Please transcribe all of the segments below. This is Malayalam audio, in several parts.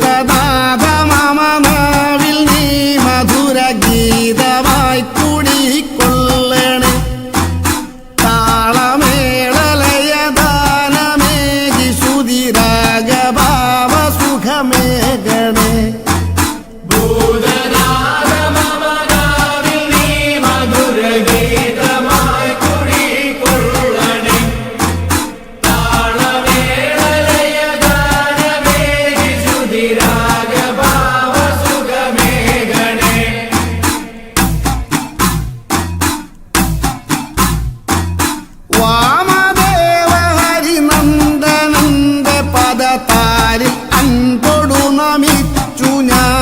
cada Fortuna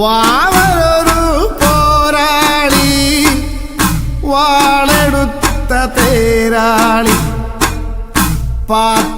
വാവരൊരു പോരാളി വാളെടുത്ത തേരാളി. പാത്ത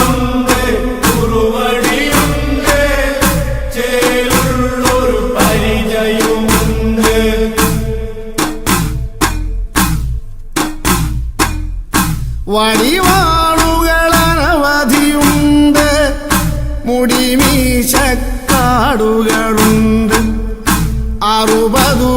വടിവാളുകൾ മുടിമീശക്കാടുകളുണ്ട്. അറുപതു